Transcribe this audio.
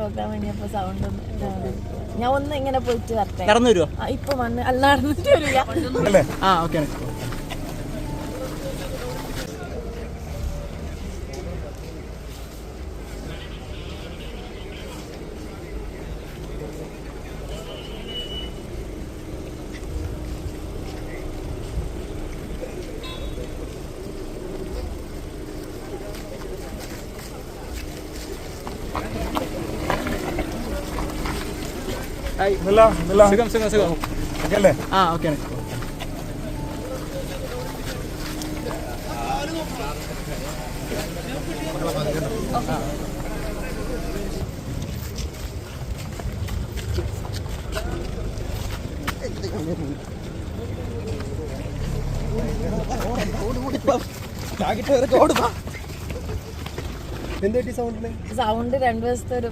Programme കഴിഞ്ഞപ്പോ sound ഞാൻ ഒന്ന് ഇങ്ങനെ പോയിട്ട് വരട്ടെ. നടന്നു വരുമോ ഇപ്പൊ വന്ന്. അല്ല നടന്നിട്ട് വരില്ല. ആ ഓക്കെ നില സുഖം ആ ഓക്കെ. സൗണ്ട് രണ്ടു ദിവസത്തെ ഒരു